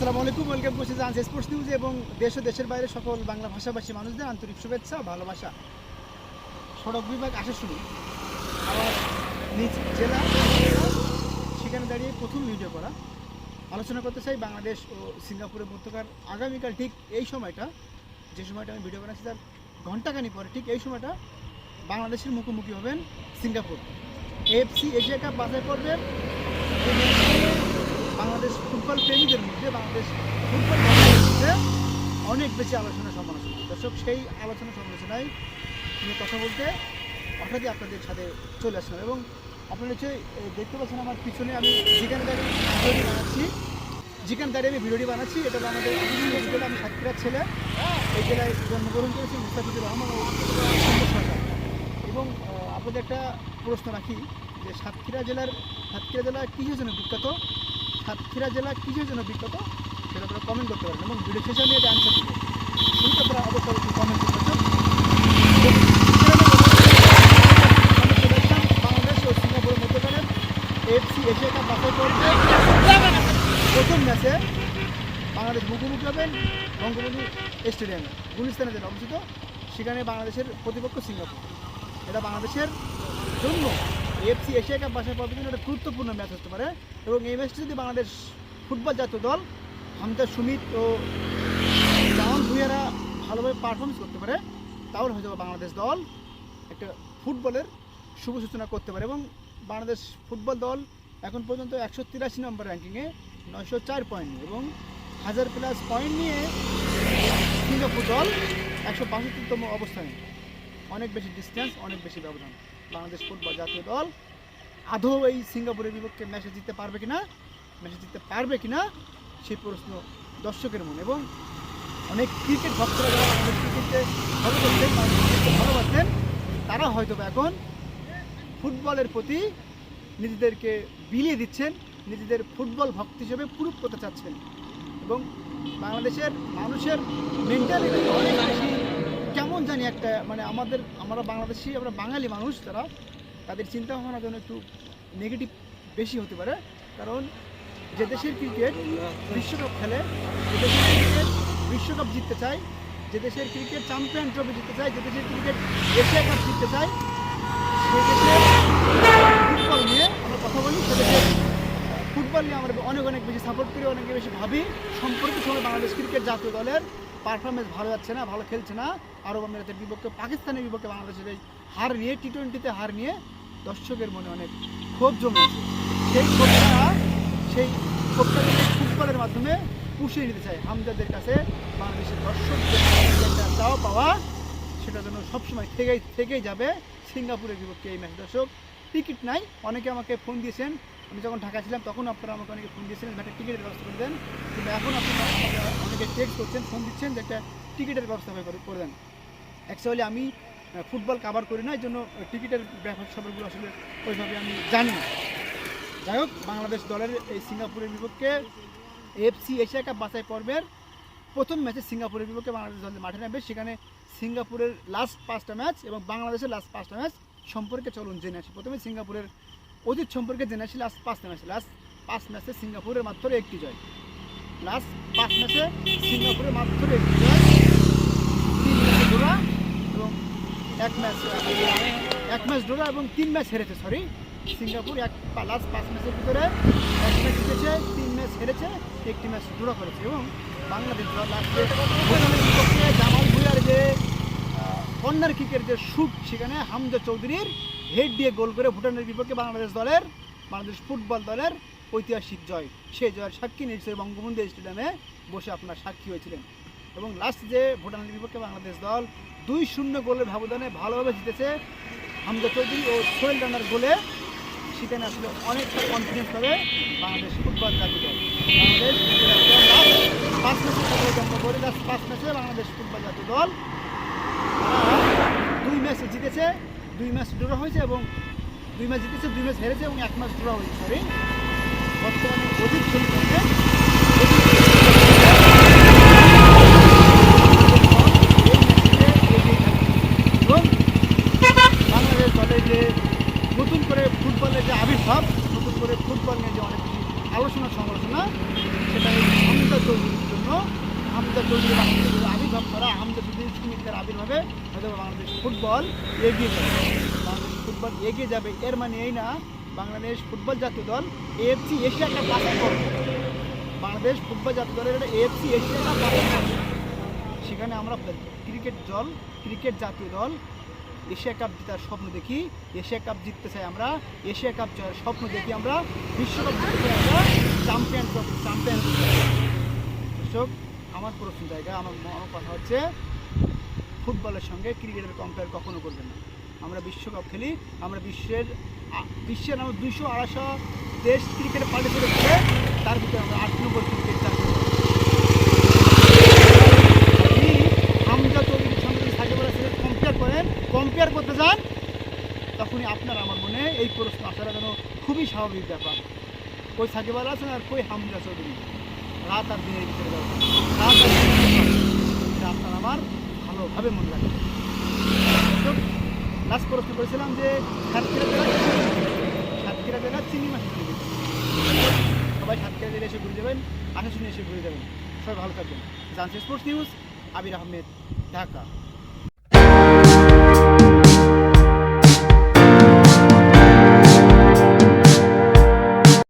আসসালামু আলাইকুম, ওয়েলকাম করছি জান্স স্পোর্টস নিউজ এবং দেশ ও দেশের বাইরে সকল বাংলা ভাষাভাষী মানুষদের আন্তরিক শুভেচ্ছা, ভালোবাসা। সড়ক বিভাগ আসা শুরু। আমার নিজ জেলা সেখানে দাঁড়িয়ে প্রথম ভিডিও করা। আলোচনা করতে চাই বাংলাদেশ ও সিঙ্গাপুরের মধ্যকার। আগামীকাল ঠিক এই সময়টা, যে সময়টা আমি ভিডিও বানাচ্ছি তার ঘন্টাখানি পরে ঠিক এই সময়টা বাংলাদেশের মুখোমুখি হবেন সিঙ্গাপুর। এফসি এশিয়া কাপ বাছাই পর্বের বাংলাদেশ ফুটবল প্রেমীদের মধ্যে বাংলাদেশ ফুটবল অনেক বেশি আলোচনা সমালোচনা। দর্শক, সেই আলোচনা সমালোচনায় নিয়ে কথা বলতে হঠাৎই আপনাদের সাথে চলে আসলাম এবং আপনারা হচ্ছে দেখতে পাচ্ছেন আমার পিছনে আমি যেখানে দাঁড়িয়ে ভিডিওটি বানাচ্ছি। যেখানে দাঁড়িয়ে আমি ভিডিওটি বানাচ্ছি, এটা আমাদের জেলা আমি সাতক্ষীরার ছেলে। এই জেলায় জন্মগ্রহণ করেছি মুস্তাফিজুর রহমান ও সরকার। এবং আপনাদের একটা প্রশ্ন রাখি যে সাতক্ষীরা জেলার, সাতক্ষীরা জেলা কিসের জন্য বিখ্যাত? সাতক্ষীরা জেলা কিসের জন্য বিখ্যাত? সেটা আপনারা কমেন্ট করতে পারেন এবং ভিডিও শেষে আমি এটা অ্যান্সার দেবো। শুরুতে আপনারা অবশ্যই অবশ্যই কমেন্ট করতে পারেন বাংলাদেশ ও সিঙ্গাপুরের মধ্যকালের এফসি এশিয়া কাপ বাছাই পর্বে প্রথম ম্যাচে বাংলাদেশ মুখোমুখি হবেন বঙ্গবন্ধু স্টেডিয়ামে গুলিস্তানে যেটা অবস্থিত। সেখানে বাংলাদেশের প্রতিপক্ষ সিঙ্গাপুর। এটা বাংলাদেশের জন্য এফসি এশিয়া কাপ পর্বের জন্য একটা গুরুত্বপূর্ণ ম্যাচ হতে পারে। এবং এই ম্যাচটি যদি বাংলাদেশ ফুটবল জাতীয় দল হামজা সুমিত ও জামান ভুইয়ারা ভালোভাবে পারফরমেন্স করতে পারে, তাহলে হয়তো বাংলাদেশ দল একটা ফুটবলের শুভ সূচনা করতে পারে। এবং বাংলাদেশ ফুটবল দল এখন পর্যন্ত একশো তিরাশি নম্বর র্যাঙ্কিংয়ে নয়শো চার পয়েন্ট এবং হাজার প্লাস পয়েন্ট নিয়ে সিঙ্গাপুর দল একশো বাষট্টিতম অবস্থানে। অনেক বেশি ডিস্টেন্স অনেক বেশি ব্যবধান। বাংলাদেশ ফুটবল জাতীয় দল। আদৌ এই সিঙ্গাপুরের বিপক্ষে ম্যাচে জিততে পারবে কিনা ম্যাচে জিততে পারবে কিনা, সেই প্রশ্ন দর্শকের মনে। এবং অনেক ক্রিকেট ভক্তরা যারা আমাদের ক্রিকেটকে ভালো করতেন ভালোবাসেন, তারা হয়তো এখন ফুটবলের প্রতি নিজেদেরকে বিলিয়ে দিচ্ছেন, নিজেদের ফুটবল ভক্ত হিসেবে প্রুভ করতে চাচ্ছেন। এবং বাংলাদেশের মানুষের মেন্টালিটি অনেক বেশি কেমন জানি একটা মানে আমাদের, আমরা বাংলাদেশি, আমরা বাঙালি মানুষ তারা তাদের চিন্তা ভাবনা যেন একটু নেগেটিভ বেশি হতে পারে। কারণ যে দেশের ক্রিকেট বিশ্বকাপ খেলে, যে দেশের ক্রিকেট বিশ্বকাপ জিততে চায়, যে দেশের ক্রিকেট চ্যাম্পিয়ন ট্রফি জিততে চায়, যে দেশের ক্রিকেট এশিয়া কাপ জিততে চায় দেশের ফুটবল নিয়ে আমরা কথা বলি, সে দেশের ফুটবল নিয়ে আমরা অনেক অনেক বেশি সাপোর্ট করি, অনেক বেশি ভাবি। সম্প্রতি সময় বাংলাদেশ ক্রিকেট জাতীয় দলের পারফরমেন্স ভালো যাচ্ছে না, ভালো খেলছে না। আরব আমিরাতের বিপক্ষে, পাকিস্তানের বিপক্ষে বাংলাদেশের এই হার নিয়ে টি টোয়েন্টিতে হার নিয়ে দর্শকের মনে অনেক ক্ষোভ জমে সেই ক্ষোভটা, সেই ক্ষোভটাকে ফুটবলের মাধ্যমে পুষিয়ে নিতে চায় হামজাদের কাছে বাংলাদেশের দর্শকদের চাওয়া পাওয়া সেটা যেন সবসময় থেকেই থেকেই যাবে সিঙ্গাপুরের বিপক্ষে এই ম্যাচ। দর্শক টিকিট নাই। অনেকে আমাকে ফোন দিয়েছেন আমি যখন ঢাকা ছিলাম, তখন আপনারা আমাকে অনেকে ফোন দিয়েছিলেন একটা টিকিটের ব্যবস্থা করে দেন। কিন্তু এখন আপনারা অনেকে টেক্সট করছেন ফোন দিচ্ছেন যে একটা টিকিটের ব্যবস্থা করে- দেন। অ্যাকচুয়ালি আমি ফুটবল কাভার করি না এই জন্য টিকিটের ব্যাপার সবগুলো আসলে ওইভাবে আমি জানি না। যাই হোক, বাংলাদেশ দলের এই সিঙ্গাপুরের বিপক্ষে এফসি এশিয়া কাপ বাছাই পর্বের প্রথম ম্যাচে সিঙ্গাপুরের বিপক্ষে বাংলাদেশ দল মাঠে নামবে। সেখানে সিঙ্গাপুরের লাস্ট পাঁচটা ম্যাচ এবং বাংলাদেশের লাস্ট পাঁচটা ম্যাচ সম্পর্কে চলুন জেনে আসি। প্রথমে সিঙ্গাপুরের অতীত সম্পর্কে জেনে আসি লাস্ট পাঁচটা ম্যাচ লাস্ট পাঁচ ম্যাচে সিঙ্গাপুরের মাত্র একটি জয়। লাস্ট পাঁচ ম্যাচে সিঙ্গাপুরের মাত্র একটি জয়। তিন ম্যাচে ডোরা এবং এক ম্যাচ এক ম্যাচ ডোরা এবং তিন ম্যাচ হেরেছে সরি সিঙ্গাপুর এক লাস্ট পাঁচ ম্যাচের ভিতরে এক ম্যাচ জিতেছে, তিন ম্যাচ হেরেছে, একটি ম্যাচ ড্র করেছে এবং বাংলাদেশ লাস্টে জামাল ভুইয়ার যে কর্নার কিকের যে শুট সেখানে হামজা চৌধুরীর হেড দিয়ে গোল করে ভুটানের বিপক্ষে বাংলাদেশ দলের, বাংলাদেশ ফুটবল দলের ঐতিহাসিক জয়। সেই জয়ের সাক্ষী নিয়েছে বঙ্গবন্ধু স্টেডিয়ামে বসে আপনার সাক্ষী হয়েছিলেন। এবং লাস্ট যে ভুটানের বিপক্ষে বাংলাদেশ দল দুই শূন্য গোলের ব্যবধানে ভালোভাবে জিতেছে হামজা চৌধুরী ও সোহেল রানার গোলে সেখানে আসলে অনেকটা কনফিডেন্স পাবে বাংলাদেশ ফুটবল জাতীয় দল। বাংলাদেশ পাঁচ জন্ম করে লাস্ট পাঁচ ম্যাচে বাংলাদেশ ফুটবল জাতীয় দল দুই ম্যাচে জিতেছে দুই ম্যাচ ড্র হয়েছে এবং দুই ম্যাচ জিতেছে, দুই ম্যাচ হেরেছে এবং এক ম্যাচ ড্র হয়েছে। সরি। বর্তমানে অধিক বাংলাদেশ যে করে যে আবির্ভাব, নতুন করে ফুটবল নিয়ে যে অনেক আলোচনা সমালোচনা সেটা চৌধুরী হামজা চৌধুরী বাংলাদেশের আবির্ভাব করা হামজা চৌধুরী আবির্ভাবে হয়তো বাংলাদেশ ফুটবল এগিয়ে যাবে। বাংলাদেশ ফুটবল এগিয়ে যাবে, এর মানে এই না, বাংলাদেশ ফুটবল জাতীয় দল এএফসি এশিয়া কাপ বাছাই করবে। বাংলাদেশ ফুটবল জাতীয় দলের এটা এএফসি এশিয়া কাপ করবে। সেখানে আমরা ক্রিকেট দল, ক্রিকেট জাতীয় দল এশিয়া কাপ জেতার স্বপ্ন দেখি। এশিয়া কাপ জিততে চাই আমরা এশিয়া কাপ জয়ের স্বপ্ন দেখি আমরা। বিশ্বকাপ জিততে চাই আমরা চ্যাম্পিয়ন ট্রফি চ্যাম্পিয়ন দর্শক আমার প্রশ্ন জায়গা আমার আমার কথা হচ্ছে, ফুটবলের সঙ্গে ক্রিকেটের কম্পেয়ার কখনো করবেন না। আমরা বিশ্বকাপ খেলি, আমরা বিশ্বের বিশ্বের আমরা দুইশো আড়াইশো দেশ ক্রিকেটে পার্টিসিপেট করে তার ভিতরে আমরা আট নম্বর ক্রিকেট সাকিব কম্পেয়ার করেন কম্পেয়ার করতে যান, তখনই আপনার আমার মনে এই প্রশ্ন আসাটা যেন খুবই স্বাভাবিক ব্যাপার। কই সাকিব আল আর কই হামজা চৌধুরী? রাত আর দিনের ভিতরে দিনের এটা আপনার আমার ভালোভাবে মনে রাখবে লাস্ট প্রশ্ন করেছিলাম যে সাতক্ষীরা জেলা সাতক্ষীরা জেলা চিনি মাছ সবাই সাতক্ষীরা জেলা এসে ঘুরে যাবেন আশা শুনে এসে ঘুরে যাবেন। সবাই ভালো থাকবেন। জানছে স্পোর্টস নিউজ, আবির আহমেদ, ঢাকা।